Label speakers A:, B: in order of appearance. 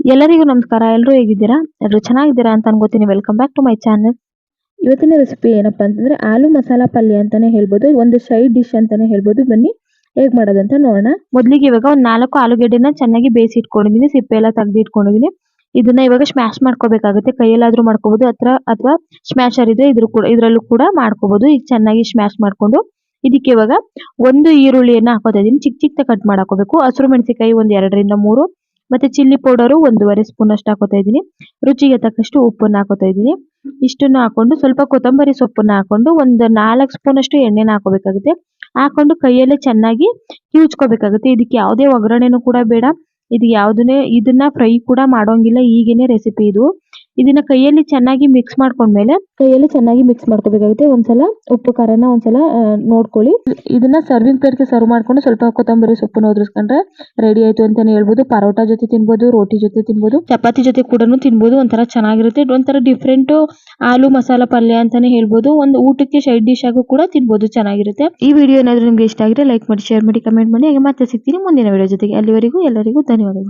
A: ಎಲ್ಲರಿಗೂ ನಮಸ್ಕಾರ. ಎಲ್ಲರೂ ಹೇಗಿದ್ದೀರಾ? ಎಲ್ಲರೂ ಚೆನ್ನಾಗಿದ್ದೀರಾ ಅಂತ ಅನ್ಕೋತೀನಿ. Welcome back to my channel ಇವತ್ತಿನ ರೆಸಿಪಿ ಏನಪ್ಪಾ ಅಂತಂದ್ರೆ ಆಲೂ ಮಸಾಲಾ ಪಲ್ಯ ಅಂತಾನೆ ಹೇಳ್ಬೋದು. ಒಂದು ಸೈಡ್ ಡಿಶ್ ಅಂತಾನೆ ಹೇಳ್ಬೋದು. ಬನ್ನಿ, ಹೇಗ್ ಮಾಡೋದಂತ ನೋಡೋಣ. ಮೊದಲಿಗೆ ಇವಾಗ ಒಂದು ನಾಲ್ಕು ಆಲೂಗೆಡ್ಡೆನ ಚೆನ್ನಾಗಿ ಬೇಯಿಸಿ ಇಟ್ಕೊಂಡಿದ್ದೀನಿ. ಸಿಪ್ಪೆ ಎಲ್ಲ ತೆಗೆದು ಇಟ್ಕೊಂಡಿದ್ದೀನಿ. ಇದನ್ನ ಇವಾಗ ಸ್ಮ್ಯಾಶ್ ಮಾಡ್ಕೋಬೇಕಾಗುತ್ತೆ. ಕೈಯಲ್ಲಾದರೂ ಮಾಡ್ಕೋಬಹುದು ಅಥವಾ ಅಥವಾ ಸ್ಮ್ಯಾಶರ್ ಇದ್ರೆ ಇದ್ರ ಕೂಡ, ಇದರಲ್ಲೂ ಕೂಡ ಮಾಡ್ಕೋಬಹುದು ಈಗ ಚೆನ್ನಾಗಿ ಸ್ಮ್ಯಾಶ್ ಮಾಡ್ಕೊಂಡು ಇದಕ್ಕೆ ಇವಾಗ ಒಂದು ಈರುಳ್ಳಿಯನ್ನ ಹಾಕೋತಾ ಇದೀನಿ. ಚಿಕ್ಕ ಚಿಕ್ಕ ಕಟ್ ಮಾಡಾಕೋಬೇಕು. ಹಸಿರು ಮೆಣಸಿನಕಾಯಿ ಒಂದ್ ಎರಡರಿಂದ ಮೂರು. ಮತ್ತೆ ಚಿಲ್ಲಿ ಪೌಡರ್ ಒಂದೂವರೆ ಸ್ಪೂನ್ ಅಷ್ಟು ಹಾಕೋತಾ ಇದೀನಿ ರುಚಿಗೆ ತಕ್ಕಷ್ಟು ಉಪ್ಪನ್ನ ಹಾಕೋತಾ ಇದ್ದೀನಿ. ಇಷ್ಟನ್ನು ಹಾಕೊಂಡು ಸ್ವಲ್ಪ ಕೊತ್ತಂಬರಿ ಸೊಪ್ಪನ್ನ ಹಾಕೊಂಡು ಒಂದು ನಾಲ್ಕು ಸ್ಪೂನ್ ಅಷ್ಟು ಎಣ್ಣೆನ ಹಾಕೋಬೇಕಾಗುತ್ತೆ. ಹಾಕೊಂಡು ಕೈಯಲ್ಲೇ ಚೆನ್ನಾಗಿ ಕಿವುಚ್ಕೋಬೇಕಾಗುತ್ತೆ. ಇದಕ್ಕೆ ಯಾವುದೇ ಒಗ್ಗರಣೆನೂ ಕೂಡ ಬೇಡ. ಇದು ಯಾವುದನ್ನೇ, ಇದನ್ನ ಫ್ರೈ ಕೂಡ ಮಾಡೋಂಗಿಲ್ಲ. ಈಗೇನೆ ರೆಸಿಪಿ ಇದು. ಇದನ್ನ ಕೈಯಲ್ಲಿ ಚೆನ್ನಾಗಿ ಮಿಕ್ಸ್ ಮಾಡ್ಕೊಂಡ್ಮೇಲೆ ಕೈಯಲ್ಲಿ ಚೆನ್ನಾಗಿ ಮಿಕ್ಸ್ ಮಾಡ್ಕೋಬೇಕಾಗುತ್ತೆ. ಒಂದ್ಸಲ ಉಪ್ಪು, ಖಾರನ ಒಂದ್ಸಲ ನೋಡ್ಕೊಳ್ಳಿ. ಇದನ್ನ ಸರ್ವಿಂಗ್ ಪ್ಲೇಟ್ಗೆ ಸರ್ವ್ ಮಾಡ್ಕೊಂಡು ಸ್ವಲ್ಪ ಕೊತ್ತಂಬರಿ ಸೊಪ್ಪನ್ನು ಒದ್ರಿಸ್ಕೊಂಡ್ರೆ ರೆಡಿ ಆಯ್ತು ಅಂತಾನೆ ಹೇಳ್ಬೋದು. ಪರೋಟಾ ಜೊತೆ ತಿನ್ಬೋದು, ರೋಟಿ ಜೊತೆ ತಿನ್ಬೋದು, ಚಪಾತಿ ಜೊತೆ ಕೂಡ ತಿನ್ಬೋದು. ಒಂಥರ ಚೆನ್ನಾಗಿರುತ್ತೆ. ಒಂಥರ ಡಿಫ್ರೆಂಟ್ ಆಲೂ ಮಸಾಲ ಪಲ್ಯ ಅಂತಾನೆ ಹೇಳ್ಬೋದು. ಒಂದು ಊಟಕ್ಕೆ ಸೈಡ್ ಡಿಶ್ ಆಗು ಕೂಡ ತಿನ್ಬೋದು. ಚೆನ್ನಾಗಿರುತ್ತೆ. ಈ ವಿಡಿಯೋ ಏನಾದ್ರೂ ನಿಮ್ಗೆ ಇಷ್ಟ ಆಗಿದ್ರೆ ಲೈಕ್ ಮಾಡಿ ಶೇರ್ ಮಾಡಿ ಕಮೆಂಟ್ ಮಾಡಿ. ಹಾಗೆ ಮತ್ತೆ ಸಿಗ್ತೀನಿ ಮುಂದಿನ ವಿಡಿಯೋ ಜೊತೆಗೆ. ಅಲ್ಲಿವರೆಗೂ ಎಲ್ಲರಿಗೂ ಧನ್ಯವಾದಗಳು.